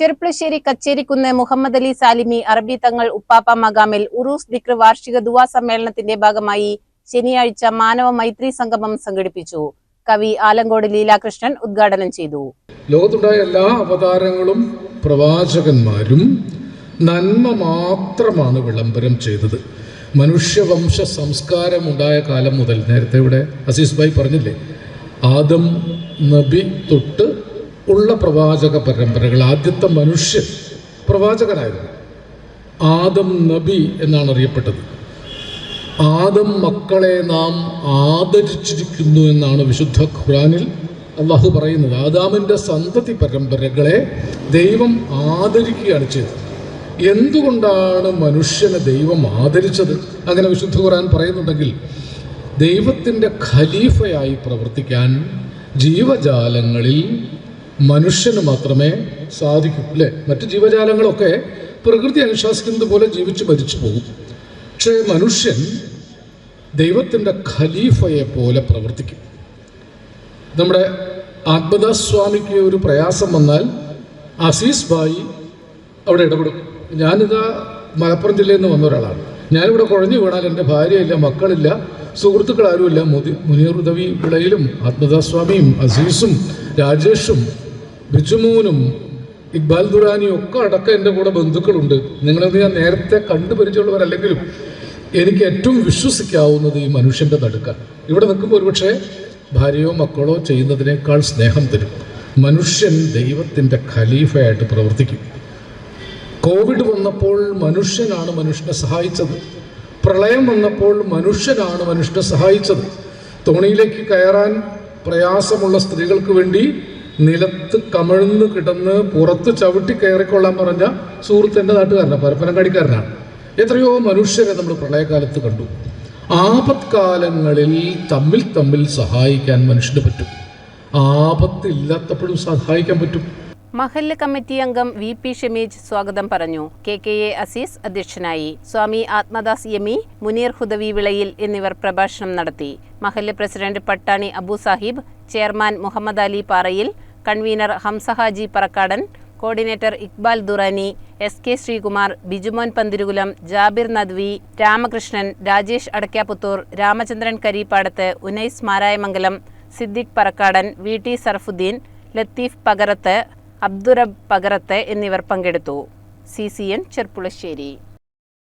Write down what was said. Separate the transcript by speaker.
Speaker 1: ചെറുപ്പളശ്ശേരി കച്ചേരിക്കുന്ന് മുഹമ്മദ് അലി സാലിമി അറബി തങ്ങൾ ഉപ്പാപ്പ മകാമിൽ ഉറൂസ് ദിക്ർ വാർഷിക ദുവാ സമ്മേളനത്തിന്റെ ഭാഗമായി ശനിയാഴ്ച മാനവ മൈത്രി സംഗമം സംഘടിപ്പിച്ചു. കവി ആലങ്കോട് ലീലാകൃഷ്ണൻ ഉദ്ഘാടനം ചെയ്തു.
Speaker 2: ലോകത്തുണ്ടായ എല്ലാ അവതാരങ്ങളും പ്രവാചകന്മാരും നന്മ മാത്രമാണ് വിളംബരം ചെയ്തത്. മനുഷ്യവംശ സംസ്കാരം ഉണ്ടായ കാലം മുതൽ നേരത്തെ ഇവിടെ അസീസ് ഭായി പറഞ്ഞില്ലേ? ആദം നബി തൊട്ട് ഉള്ള പ്രവാചക പരമ്പരകൾ. ആദ്യത്തെ മനുഷ്യൻ പ്രവാചകനായിരുന്നു. ആദം നബി എന്നാണ് അറിയപ്പെട്ടത്. ആദം മക്കളെ നാം ആദരിച്ചിരിക്കുന്നു എന്നാണ് വിശുദ്ധ ഖുറാനിൽ അള്ളാഹു പറയുന്നത്. ആദാമിന്റെ സന്തതി പരമ്പരകളെ ദൈവം ആദരിക്കുകയാണ് ചെയ്തത്. എന്തുകൊണ്ടാണ് മനുഷ്യനെ ദൈവം ആദരിച്ചത്? അങ്ങനെ വിശുദ്ധ ഖുറാൻ പറയുന്നുണ്ടെങ്കിൽ ദൈവത്തിന്റെ ഖലീഫയായി പ്രവർത്തിക്കാൻ ജീവജാലങ്ങളിൽ മനുഷ്യന് മാത്രമേ സാധിക്കൂ അല്ലേ? മറ്റ് ജീവജാലങ്ങളൊക്കെ പ്രകൃതി അനുശാസിക്കുന്നത് പോലെ ജീവിച്ച് മരിച്ചു പോകും. പക്ഷേ മനുഷ്യൻ ദൈവത്തിന്റെ ഖലീഫയെ പോലെ പ്രവർത്തിക്കും. നമ്മുടെ ആത്മദാസ് ആത്മദാസ്വാമിക്ക് ഒരു പ്രയാസം വന്നാൽ അസീസ് ഭായി അവിടെ ഇടപെടും. ഞാനിതാ മലപ്പുറം ജില്ലയിൽ നിന്ന് വന്ന ഒരാളാണ്. ഞാനിവിടെ കുഴഞ്ഞു വീണാൽ എന്റെ ഭാര്യയില്ല മക്കളില്ല സുഹൃത്തുക്കൾ ആരുമില്ല മുതി മുനീർ ഉദവി വിളയിലും ആത്മദാസ്വാമിയും അസീസും രാജേഷും ബിജുമോനും ഇക്ബാൽ ദുറാനിയും ഒക്കെ അടക്കം എന്റെ കൂടെ ബന്ധുക്കളുണ്ട്. നിങ്ങളത് ഞാൻ നേരത്തെ കണ്ടു പരിചയമുള്ളവരല്ലെങ്കിലും എനിക്ക് ഏറ്റവും വിശ്വസിക്കാവുന്നത് ഈ മനുഷ്യന്റെ നടുക്ക. ഇവിടെ നിൽക്കുമ്പോൾ ഒരുപക്ഷെ ഭാര്യയോ മക്കളോ ചെയ്യുന്നതിനേക്കാൾ സ്നേഹം തരും. മനുഷ്യൻ ദൈവത്തിന്റെ ഖലീഫയായിട്ട് പ്രവർത്തിക്കും. കോവിഡ് വന്നപ്പോൾ മനുഷ്യനാണ് മനുഷ്യനെ സഹായിച്ചത്. പ്രളയം വന്നപ്പോൾ മനുഷ്യനാണ് മനുഷ്യനെ സഹായിച്ചത്. തോണിയിലേക്ക് കയറാൻ പ്രയാസമുള്ള സ്ത്രീകൾക്ക് വേണ്ടി നിലത്ത് കമഴ്ന്ന് കിടന്ന് പുറത്ത് ചവിട്ടി കയറിക്കൊള്ളാൻ പറഞ്ഞ സുഹൃത്തിന്റെ നാട്ടുകാരനാണ് നാട്ടുകാരനാണ് പരപ്പനങ്ങാടിക്കാരനാണ്. എത്രയോ മനുഷ്യരെ നമ്മൾ പ്രളയകാലത്ത് കണ്ടു. ആപത്കാലങ്ങളിൽ തമ്മിൽ തമ്മിൽ സഹായിക്കാൻ മനുഷ്യന് പറ്റും. ആപത്തില്ലാത്തപ്പോഴും സഹായിക്കാൻ പറ്റും.
Speaker 1: മഹല്ല് കമ്മിറ്റി അംഗം വി പി ഷമീജ് സ്വാഗതം പറഞ്ഞു. കെ കെ എ അസീസ് അധ്യക്ഷനായി. സ്വാമി ആത്മദാസ് യമി മുനീർ ഹുദവി വിളയിൽ എന്നിവർ പ്രഭാഷണം നടത്തി. മഹല്ല് president Pattani Abu Sahib chairman Muhammad Ali Parayil convener Hamzahaji Parakkadan coordinator Iqbal Durrani S K Sreekumar Bijumon Panthirukulam Jabir Nadvi Ramakrishnan Rajesh Adakkaputhur Ramachandran Kareepadath Unais Marayamangalam Siddique Parakkadan V T Sarfudheen Latheef Pakarath Abdurab Pakarath എന്നിവർ പങ്കെടുത്തു. C C N Cherpulassery.